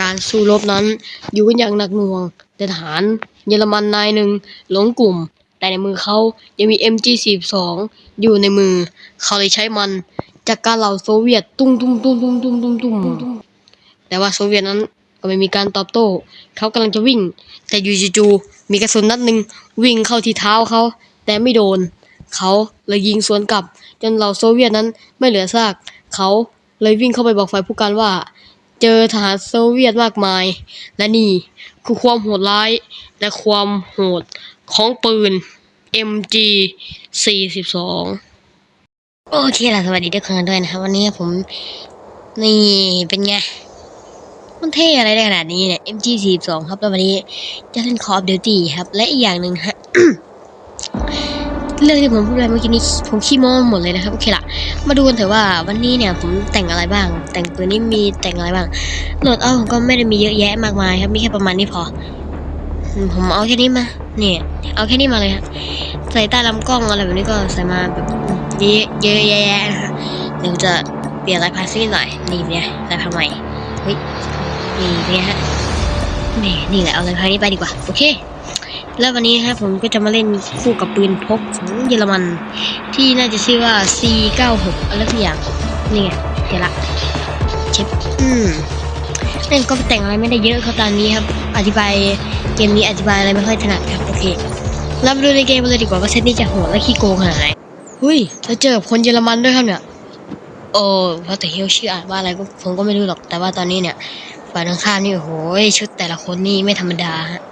การสู้รบนั้น อยู่กันอย่างหนักหน่วง แต่ทหารเยอรมันนายหนึ่งหลงกลุ่ม แต่ในมือเขายังมี MG42 อยู่ในมือ เขาเลยใช้มันจากการเหล่าโซเวียตตุ้งตุ้งตุ้งตุ้งตุ้งตุ้งตุ้งแต่ว่าโซเวียตนั้นก็ไม่มีการตอบโต้ เขากำลังจะวิ่ง แต่อยู่จู่ๆมีกระสุนนัดหนึ่งวิ่งเข้าที่เท้าเขา แต่ไม่โดน เขาเลยยิงสวนกลับ จนเหล่าโซเวียตนั้นไม่เหลือซาก เขาเลยวิ่งเข้าไปบอกฝ่ายผู้การว่า เจอทหารโซเวียตมากมาย และนี่คือความโหดร้ายและความโหดของปืน MG 42 โอเคล่ะสวัสดีทุกคนด้วยนะครับ วันนี้ผมนี่เป็นไง มันเท่อะไรได้ขนาดนี้เนี่ย MG 42 ครับ แล้ววันนี้จะเล่น Call of Duty ครับ และอีกอย่างหนึ่งฮะ เรื่องที่ผมพูดไปเมื่อกี้นี้ผมขี้โม้หมดเลยนะครับโอเคละมาดูกันเถอะว่าวันนี้เนี่ยผมแต่งอะไรบ้าง แต่งตัวนี้มีแต่งอะไรบ้างโหลดเอาผมก็ไม่ได้มีเยอะแยะมากมายครับมีแค่ประมาณนี้พอ ผมเอาแค่นี้มาเนี่ยเอาแค่นี้มาเลยครับใส่ใต้ลำกล้องอะไรแบบนี้ก็ใส่มาแบบเยอะเยอะแยะๆนะคะเดี๋ยวจะเปลี่ยนลายพาสซีหน่อยนี่เนี่ยลายพาใหม่เฮ้ยนี่เป็นไงฮะนี่นี่แหละเอาลายพานี้ไปดีกว่าโอเค แล้ววันนี้ครับผมก็จะมาเล่นคู่กับปืนพกของเยอรมัน ที่น่าจะชื่อว่า C96 อะไรสักอย่างนี่ไงเดี๋ยวละเช็คอืมเล่นก็แต่งอะไรไม่ได้เยอะครับตอนนี้ครับ อธิบายเกมนี้อธิบายอะไรไม่ค่อยถนัดครับโอเคเรามาดูในเกมกันเลยดีกว่าว่าเซตนี้จะโหดและขี้โกงขนาดไหนหุ้ยเราเจอกับคนเยอรมันด้วยครับเนี่ยโอ้เพราะแต่เฮลชื่ออ่านว่าอะไรผมก็ไม่รู้หรอกแต่ว่าตอนนี้เนี่ยฝ่ายตรงข้ามนี่โอ้โหชุดแต่ละคนนี่ไม่ธรรมดาฮะ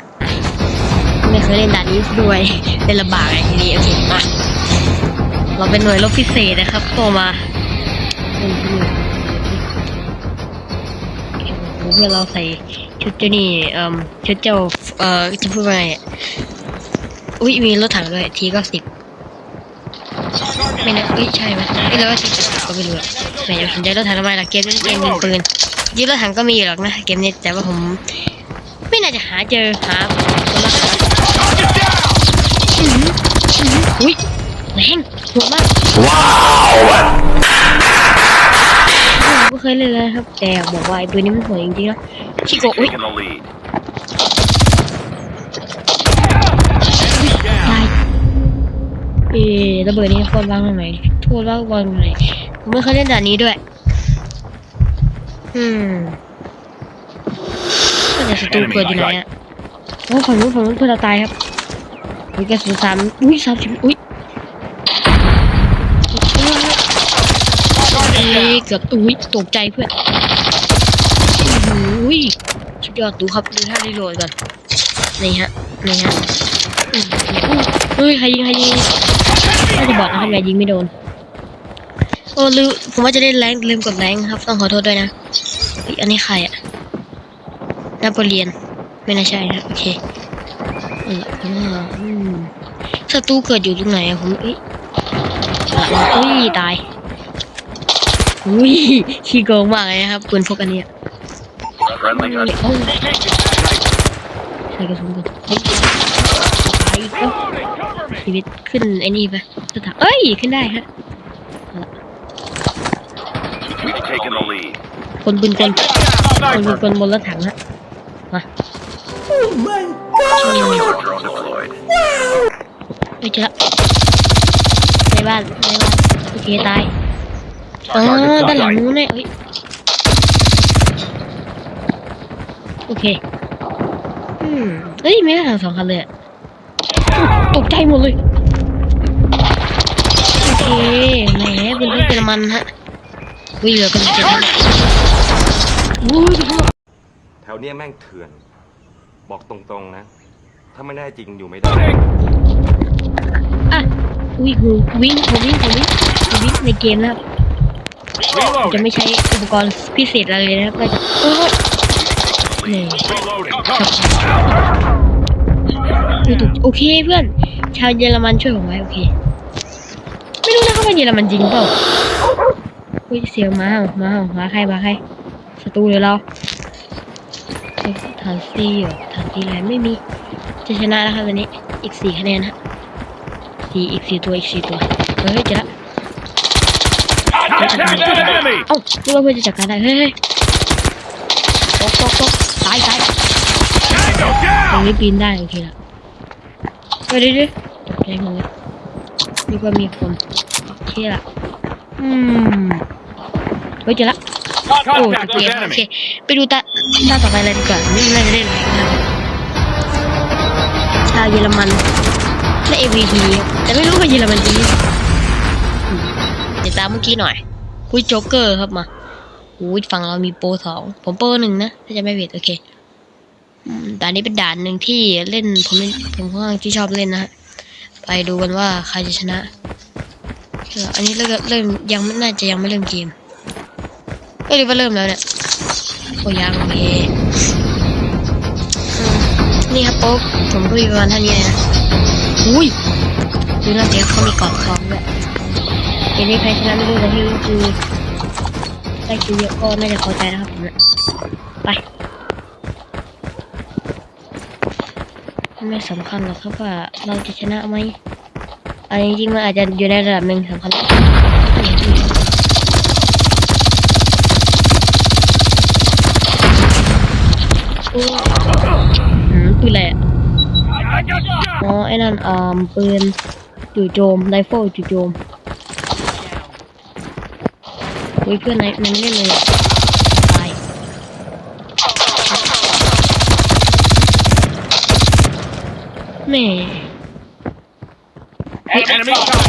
ไม่เคยเล่นด่านนี้ด้วยเป็นลำบากไงทีนี้โอเคมาเราเป็นหน่วยรบพิเศษนะครับโตมาเล่นที่นี่โอ้โหเพื่อเราใส่ชุดเจ้านี่เอ่อชุดเจ้าเอ่อจะพูดว่าไงอะอุ้ยมีรถถังด้วยทีก็สิบไม่นะอุ้ยใช่ไหมไม่รู้ว่าสิบก็ไม่รู้อะแหมจะสนใจรถถังทำไมล่ะเกมนี้เกมยิงปืนยิงรถถังก็มีอยู่หรอกนะเกมนี้แต่ว่าผม ไม่น่าจะหาเจอหา อื้อหืออุ้ยแรงโหดมากผมก็เคยเล่นแล้วนะครับ แต่บอกว่าไอ้ปืนนี้มันโหดจริงๆนะชิโกะอุ้ย Taking the lead. ตายเอ๊ะระเบิดนี้ควรวางตรงไหนทั่วว่าวางตรงไหนผมไม่เคยเล่นด่านนี้ด้วย อืมก็จะศัตรูเกิดอยู่ไหนอะโอ้ฝั่งนู้นฝั่งนู้นเพื่อนเราตายครับ อุ้ยกระสุนสามอุ้ยสามสิบอุ้ยเอ้ยเกือบอุ้ยตกใจเพื่อนอุ้ยสุดยอดดูครับดูท่ารีโหลดก่อนนี่ฮะนี่ฮะอื้อเฮ้ยใครยิงใครยิงน่าจะบอกนะครับยิงไม่โดนโอ้ลืมผมว่าจะได้แรงลืมกดแรงครับ ต้องขอโทษด้วยนะอันนี้ใครอะนาโปเลียนไม่น่าใช่นะโอเค เอออืมอืมศัตรูเกิดอยู่ตรงไหนอะผมเอ้ยอะอุ้ยตายอุ้ยขี้โกงมากเลยครับปืนพกอันนี้โอ้ใส่กระสุนก่อนตายกแล้วชีวิตขึ้นไอ้นี่ไปสถานเอ้ยขึ้นได้ฮะคนปืนกลคนปืนกลบนรถถังฮะมา ไปเจอละในบ้านในบ้านโอเคตายอ๋อด้านหลังนู้นเนี่ยเอ้ยโอเคอืมเฮ้ยไม่ได้ทางสองคันเลยอะตกใจหมดเลยโอเคแหมเป็นที่เยอรมันฮะวิ่งเหลือกันเจ็ดนะอุ้ยแถวเนี้ยแม่งเถื่อน บอกตรงๆนะ ถ้าไม่แน่จริงอยู่ไม่ได้อะอุ้ยหูวิ่งผมวิ่งผมวิ่งผมวิ่งในเกมนะครับผมจะไม่ใช้อุปกรณ์พิเศษอะไรเลยนะครับก็จะโอ้ยนี่ Reloading. ดูถูกโอเคเพื่อน ชาวเยอรมันช่วยผมไว้โอเค ไม่รู้นะครับว่าเยอรมันจริงเปล่าอุ้ยเสียงมาเห่ามาเห่ามาใครมาใครศัตรูหรือเราเฮ้ยฐานซีเหรอฐานซีอะไรไม่มี จะชนะแล้วครับวันนี้อีกสี่คะแนนฮะสี่อีกสี่ตัวอีกสี่ตัวเฮ้ยเจอละ Attack the enemy. เอ้านึกว่าเพื่อนจะจัดการได้เฮ้ยเฮ้ยตกตกตกตายตายตรงนี้ปีนได้โอเคละไปดิดิแกงเลยดีกว่ามีคนโอเคละอืมเฮ้ยเจอละโอ้จะเปลี่ยนโอเคไปดูตาตาต่อไปเลยดีกว่านี่น่าจะเล่นอะไรกันชาวเยอรมันและ AVP แต่ไม่รู้ว่าเยอรมันจริงหรือเปล่าเดี๋ยวตามเมื่อกี้หน่อย คุยโจ๊กเกอร์ครับมาอุ้ยฝั่งเรามีโปรสองผมโปรหนึ่งนะ ถ้าจะไม่ผิดโอเคอืมด่านนี้เป็นด่านหนึ่งที่เล่นผมเล่นผมค่อนข้างที่ชอบเล่นนะฮะไปดูกันว่าใครจะชนะ อันนี้เริ่มเริ่มยังไม่น่าจะยังไม่เริ่มเกมเอ้ยหรือว่าเริ่มแล้วเนี่ยโอ้ยังโอเคนี่ครับโป๊ก ผมก็มีประมาณเท่านี้เลยนะอุ้ยดูน่าเสียเขามีกรอบทองด้วยเดี๋ยวนี้ใครชนะไม่รู้แต่ที่รู้คือได้คิวเยอะก็น่าจะพอใจนะครับผมเนี่ยไปไม่สำคัญหรอกครับว่าเราจะชนะไหมอันจริงๆมันอาจจะอยู่ในระดับหนึ่งสำคัญอืมปืนอะไรอะ อ๋อไอ้นั่นอ่าปืนจู่โจมไรเฟิลจู่โจมอุ้ยเพื่อนในในไม่เล่นเลยตายแม่ Enemy shot.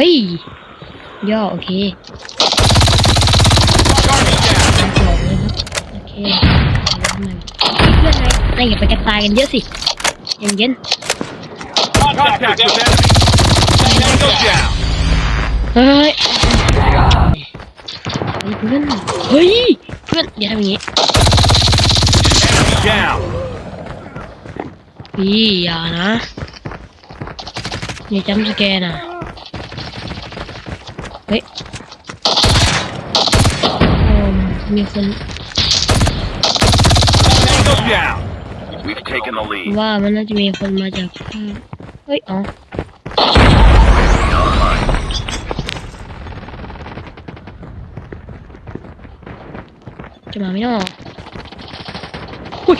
เฮ้ย ย่อโอเคบอกเลยครับ โอเคเอาไว้ข้างในเพื่อนในในอย่าไปกระตายกันเยอะสิเย็นเย็น Contact with enemy. Tango down. ๆเฮ้ยเฮ้ยเพื่อน เฮ้ย เพื่อนอย่าทำอย่างนี้ Enemy down. พี่อย่านะ อย่าจำสแกนนะ เฮ้ยอืมมีคน Tango down. We've taken the lead. ว่ามันน่าจะมีคนมาจากภาคเฮ้ยอ๋อ Online. จะมาไม่นออุ้ย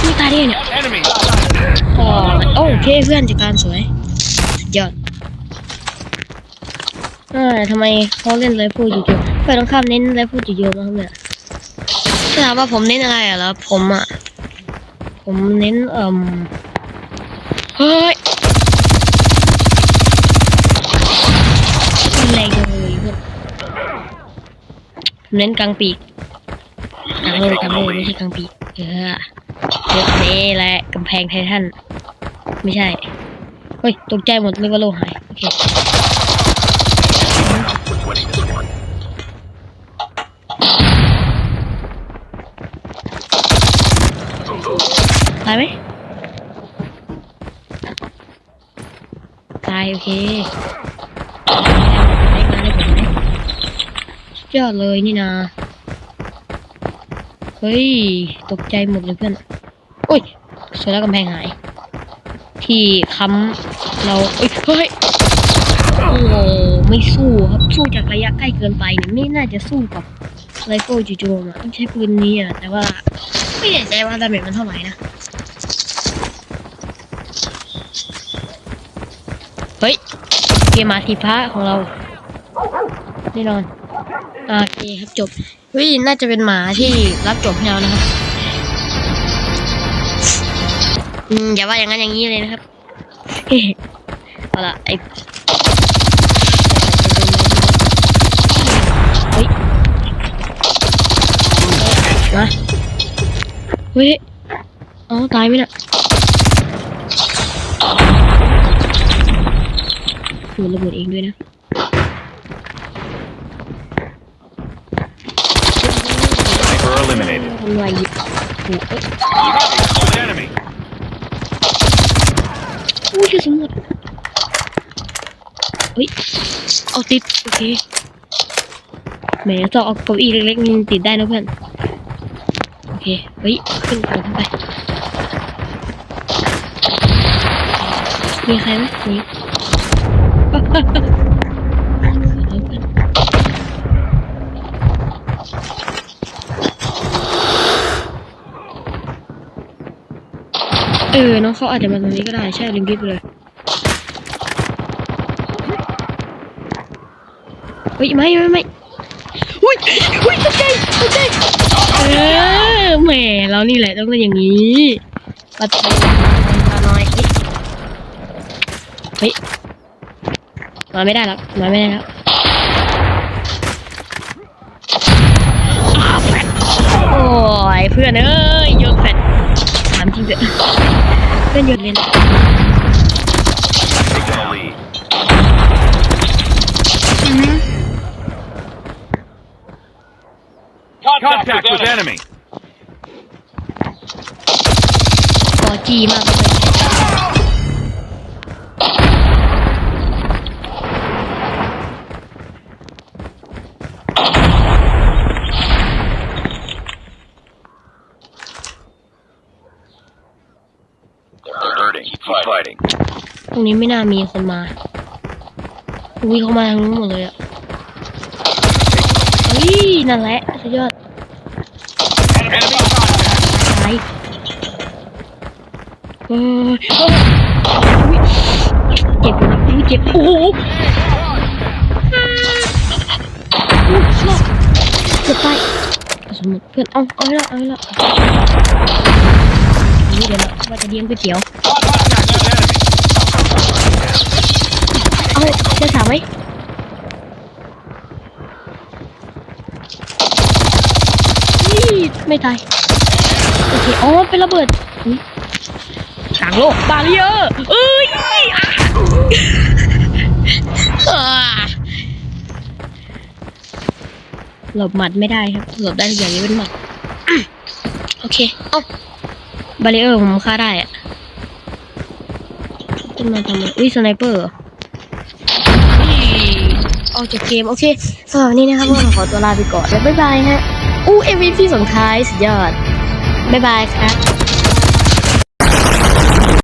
ไม่ตายได้ไงเนี่ย Enemy. อ๋อโอเคเพื่อนจัดการสวยสุดยอด อ่าทำไมเขาเล่นไรฟูจู่โจมเพื่อนต้องข้ามเน้นไรฟูจู่โจมนะครับเนี่ยถาถามว่าผมเน้นอะไรอะแล้วผมอะ ผมเน้นเอ่มเฮ้ยแรงจังเลยเพื่อนผมเน้นกลางปีกกลางเลยกลางเลยไม่ใช่กลางปีกเออเยวนี้แหละกำแพงไททันไม่ใช่เฮ้ยตกใจหมดนึกว่าโลหายโอเคายไหมตายโอเคได้มาได้ผลไหมยอดเลยนี่นาเฮ้ย ตกใจหมดเลยเพื่อน โอ้ยสวยแล้วกำแพงหาย ที่ค้ำเราเอ้ยเฮ้ยโอ้ไม่สู้ครับ สู้จากระยะใกล้เกินไปเนี่ยไม่น่าจะสู้กับไรเฟิลจู่โจมอะต้องใช้ปืนนี้อะ แต่ว่า ไม่แน่ใจว่าดาเมจมันเท่าไหร่นะ เฮ้ย เก มาสีฟ้าของเราแน่นอนอ่าโอเคครับจบเฮ้ยน่าจะเป็นหมาที่รับจบให้เรานะครับอืมอย่าว่าอย่างนั้นอย่างนี้เลยนะครับเอาละไอเฮ้ยมาเฮ้ยอ๋อตายไหมน่ะ โหระเบิดเองด้วยนะ Sniper eliminated. ทำลายหยิบโอ้เอ้ย Enemy. โอ้ยชื่อสมมุดเฮ้ย เอาติด โอเคแหมจะเอาเก้าอี้เล็กๆนี่ติดได้นะเพื่อน โอเค เฮ้ย ขึ้นไปขึ้นไป มีใครไหมมี เออน้องเขาอาจจะมาตรงนี้ก็ได้ใช่ลืมคิดไปเลยเฮ้ยไม่ไม่ไม่อุ้ยอุ้ยตกใจตกใจเออแหมเรานี่แหละต้องเล่นอย่างนี้ปัดไปมาหน่อยเฮ้ย มาไม่ได้แล้วมาไม่ได้แล้วอ้าวแฟดโอ้ยเพื่อนเอ้ยโยนแฟดถามจริงเถอะเพื่อนโยนเล่น Taking the lead. อือฮึ Contact with enemy. ขอจีมากเลย รงนี้ไม่น่ามีคนมาอุ้ยเขามาทางนู้นหมดเลยอะเฮ้ยนั่นแหละสุดยอดตายเฮ้ยเฮ้ยอุ๊ยเจ็บอยู่นะเจ็บโอ้โหอุ๊ยรอดเกือบตายกระสุนหมดเพื่อนเอาเอาให้ละเอาให้ละนี่เดี๋ยวนะว่าจะเลี้ยงก๋วยเตี๋ยว จะสามไหมนี่ไม่ตาย โอเค อ๋อ เป็นระเบิดอุ๊ยกลางโลกบาเรียร์เอ้ยอะอ่าหลบหมัดไม่ได้ครับ หลบได้ทุกอย่างนี้เป็นหมัดอะโอเค เอ้าบาเรียร์ผมฆ่าได้อะขึ้นมาทำไมอุ้ยสไนเปอร์เหร ออกจากเกม โอเคสำหรับวันนี้นะครับพวกเราขอตัวลาไปก่อนแล้วบ๊ายบายฮะอู้เอฟบีพีส่งท้ายสุดยอดบ๊ายบายครับ